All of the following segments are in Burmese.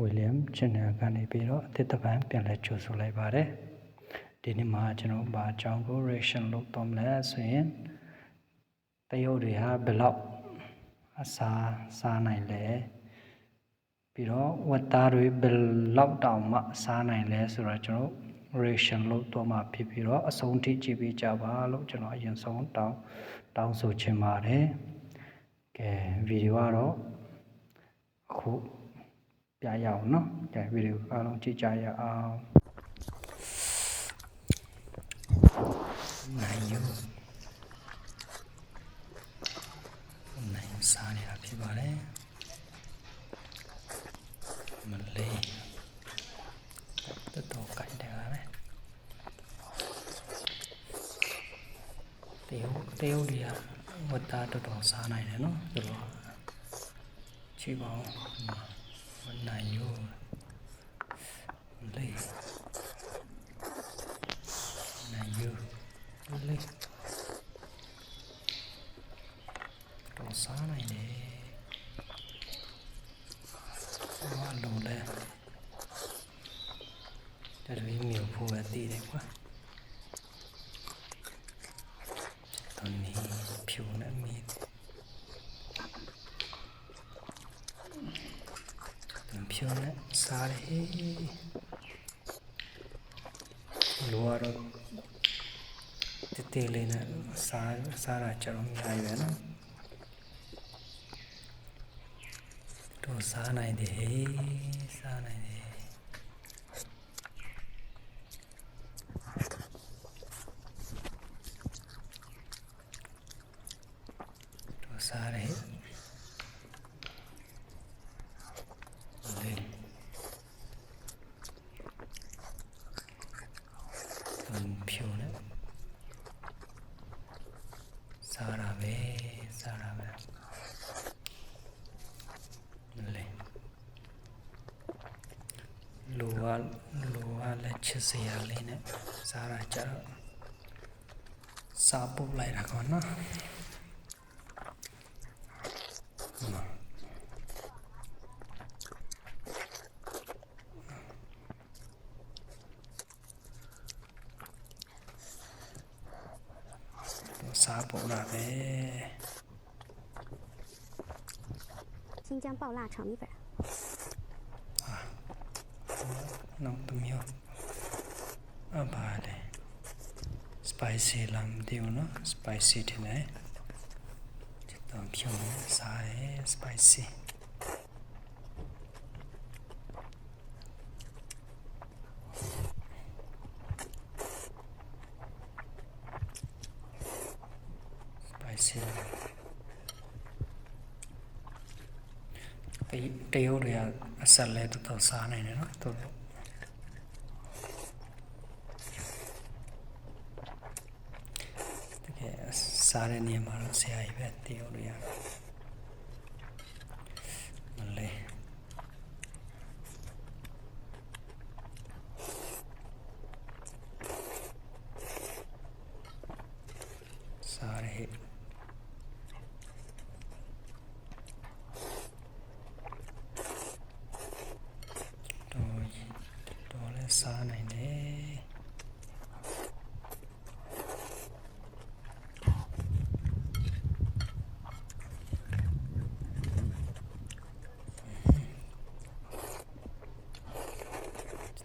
ဝီလျံ channel ကနေပြီးတော့အသစ်တစ်ပန်းပြန်လည်ကြိုဆိုလိုက်ပါတယ်ဒီနေ့မှာကျွန်တော်ဘာအကြောင်းကို reaction လုပ်တော့မလဲဆိုရင်တရုတ်တွေဟာဘယ်လောက်အစာစားနိုင်လဲပြီးတော့ဝတ်သားတွေဘယ်လောက်တောင်မှစားနိုင်လဲဆိုတော့ကျွန်တော် reaction လုပ်တော့မှဖြစ်ပြီးတော့အဆုံးထိကြည့်ပြီးကြပါလို့ကျွန်တော်အရင်ဆုံးတောင်းတောင်းဆိုချင်ပါတယ်ကဲဗီဒီယိုကတော့အခု ပြရအောင်เนาะကဲဗီဒီယိုအားလုံးကြည့်ကြရအောင်နိုင်ယူနိုင်စားနေတာဖြစ်ပါတယ်မလေးတော်တော်ကြိုက်တယ်ပါပဲတရုတ်တရုတ်တွေကဝတ်သားတော်တော်စားနိုင်တယ်เนาะသူတို့ချီပါအောင် မနိုင်ယူလေးနိုင်ယူလေးတော်စားနိုင်တယ်ဘာလို့လဲတရွေးမျိုးဖို့ပဲတည်တယ်ကွာတနေ့ဖြူနေမိတန် ဖြူနေစားရဟေးလောရတတေးလေးနဲ့စားစားရကြတော့များရယ်နော်တော့စားနိုင်တယ်ဟေးစားနိုင်တယ်တော့စားတယ် လေတန်ဖြူနေစားရပဲစားရပဲလေလူ ကလူကလည်းချစ်စရာလေးနဲ့စားရကြတော့စားပုတ်လိုက်တာကောနော် စားပေါ်လာပဲ 新疆爆辣炒米粉， နောက်တစ်မျိုးအပါလေ spicy လာမသိဘူးနော် spicy တင်တယ်ချက်တော့ဖြုံးနေစားရဲ spicy စ တတရုတ်တွေကအဆက်လဲတော်တော်စားနိုင်တယ်နော်တော်တော်တကယ်စားတဲ့နေရာမှာတော့ဆရာကြီးပဲတရုတ်တွေကမလဲစားရဲ တော်တော်လဲစားနိုင်တယ်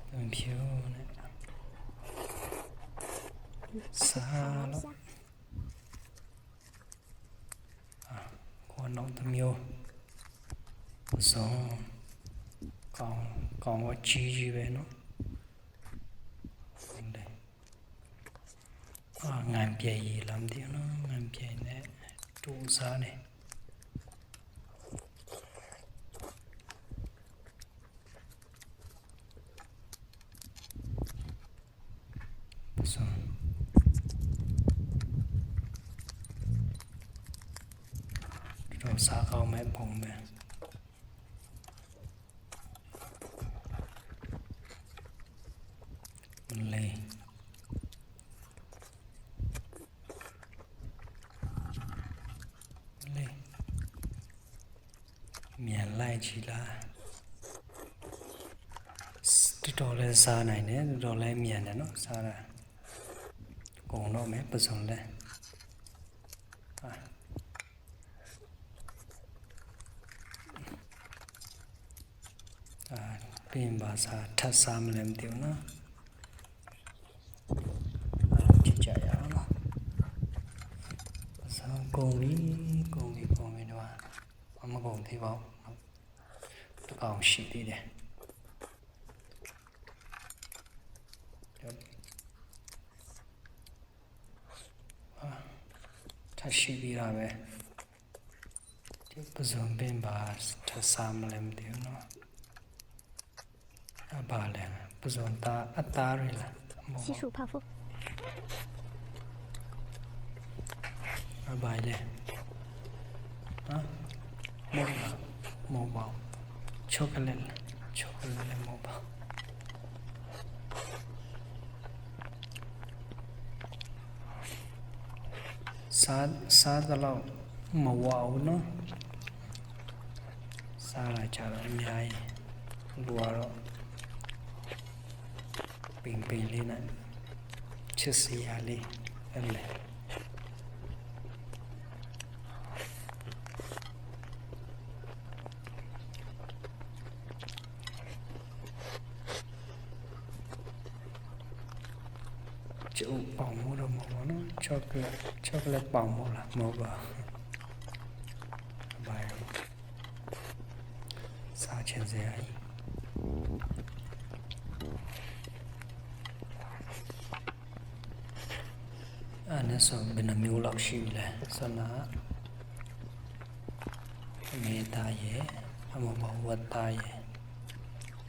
တန်ဖြူနဲ့စားလို့ကို နောက်တစ်မျိုးပဇွန်ကောင်းကောင်းဝကြီးကြီးပဲနော်ဟုတ်တယ်အာငံပြေးရလမ်းတယ်နော်ငံပြေးနဲ့တူစားတယ် တော့စားကောင်းမဲ့ပုံပဲ Malay. Malay. မြန်လိုက်ချီလားတော်လဲစားနိုင်တယ်တော်လဲမြန်တယ်နော်စားတာကုံတော့မယ်ပစုံလဲဟာအာ ပြင်ပါစားထပ်စားမလဲမသိဘူးနော်အားကြည့်ကြရအောင်နော်ပစုံကုံပြီကုံပြီကုံပြီတော့မကုံသေးပါဘူးနော်တစ်ကောင်ရှိသေးတယ်ထပ်ရှိသေးတာပဲဒီပဇွန်ပင်ပါထပ်စားမလဲမသိဘူးနော် 啊，八两，不是问打啊打瑞了。西蜀泡芙。啊，八的，啊，莫宝，莫宝，巧克力，巧克力莫宝。sa sa ta lo mà wow nó sa là chả là nhai. Đùa rồi တော့မဝဘူးနော်စားလာကြတော့အများကြီးလူကတော့ပင်ပင်လေးနဲ့ချစ်စီရလေးအဲ့လေကျုပ်ပေါင်မို့တော့မဟုတ်ဘူးနော်ချောကလက်ချောကလက်ပေါင်မို့လားမဟုတ်ပါဘူးဘာရောစားချင်စရာကြီး အဲ့ နဲ့ဆိုဘယ်နှမျိုးလောက်ရှိပြီလဲဆနာမေတ္တာရဲ့အမဘဝတ္တရဲ့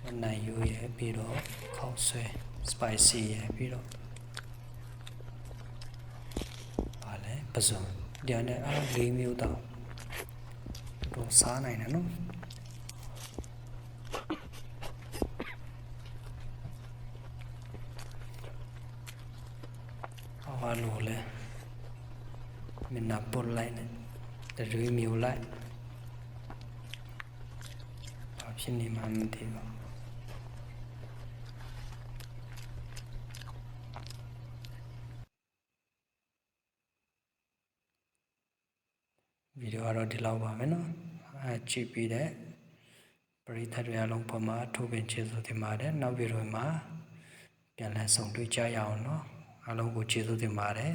ဝနိုင်ယူရဲ့ပြီးတော့ခောက်ဆွဲ spicy ရဲ့ပြီးတော့ပါလဲပစုံဒီနဲ့အား၄မျိုးတော့တော့စားနိုင်တယ်နော်အော်လိုလဲ မင်းနာပုတ်လိုက်နဲ့တရွေးမျိုးလိုက်ဘာဖြစ်နေမှမသိဘူးဗီဒီယိုကတော့ဒီလောက်ပါမယ်နော်အဲကြည့်ပြီးတဲ့ပရိသတ်တွေအလုံးပေါ်မှာထိုးပင်ကျေးဇူးတင်ပါတယ်နောက်ဗီဒီယိုမှာပြန်လည်ဆုံတွေ့ကြရအောင်နော်အားလုံးကိုကျေးဇူးတင်ပါတယ်